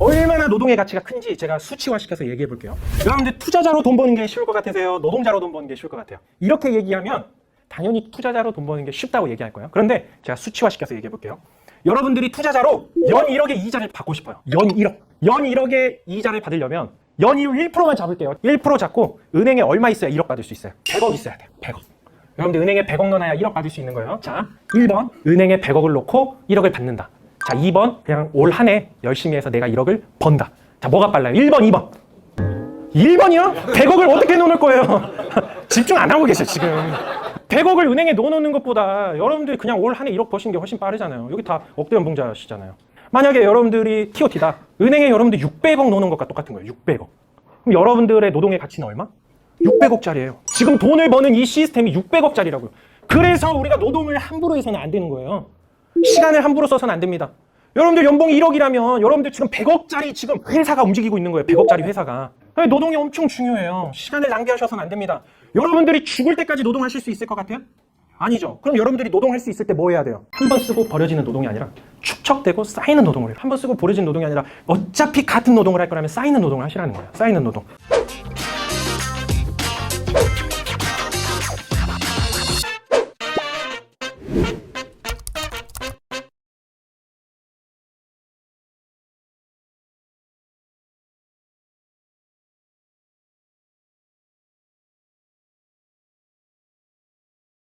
얼마나 노동의 가치가 큰지 제가 수치화시켜서 얘기해 볼게요. 여러분들 투자자로 돈 버는 게 쉬울 것 같으세요? 노동자로 돈 버는 게 쉬울 것 같아요? 이렇게 얘기하면 당연히 투자자로 돈 버는 게 쉽다고 얘기할 거예요. 그런데 제가 수치화시켜서 얘기해 볼게요. 여러분들이 투자자로 연 1억의 이자를 받고 싶어요. 연 1억. 연 1억의 이자를 받으려면 연이율 1%만 잡을게요. 1% 잡고 은행에 얼마 있어야 1억 받을 수 있어요? 100억 있어야 돼요. 100억. 여러분들 은행에 100억 넣어놔야 1억 받을 수 있는 거예요. 자, 1번 은행에 100억을 놓고 1억을 받는다. 자, 2번 그냥 올 한 해 열심히 해서 내가 1억을 번다. 자, 뭐가 빨라요? 1번, 2번. 1번이요? 100억을 어떻게 넣을 거예요? 집중 안 하고 계세요, 지금. 100억을 은행에 넣어놓는 것보다 여러분들이 그냥 올 한 해 1억 버시는 게 훨씬 빠르잖아요. 여기 다 억대 연봉자시잖아요. 만약에 여러분들이 TOT다. 은행에 여러분들 600억 넣는 것과 똑같은 거예요. 600억. 그럼 여러분들의 노동의 가치는 얼마? 600억짜리예요. 지금 돈을 버는 이 시스템이 600억짜리라고요. 그래서 우리가 노동을 함부로 해서는 안 되는 거예요. 시간을 함부로 써서는 안 됩니다. 여러분들 연봉이 1억이라면 여러분들 지금 100억짜리 지금 회사가 움직이고 있는 거예요. 100억짜리 회사가. 노동이 엄청 중요해요. 시간을 낭비하셔서는 안 됩니다. 여러분들이 죽을 때까지 노동하실 수 있을 것 같아요? 아니죠. 그럼 여러분들이 노동할 수 있을 때 뭐 해야 돼요? 한 번 쓰고 버려지는 노동이 아니라 축적되고 쌓이는 노동을 해요. 한 번 쓰고 버려지는 노동이 아니라 어차피 같은 노동을 할 거라면 쌓이는 노동을 하시라는 거예요. 쌓이는 노동.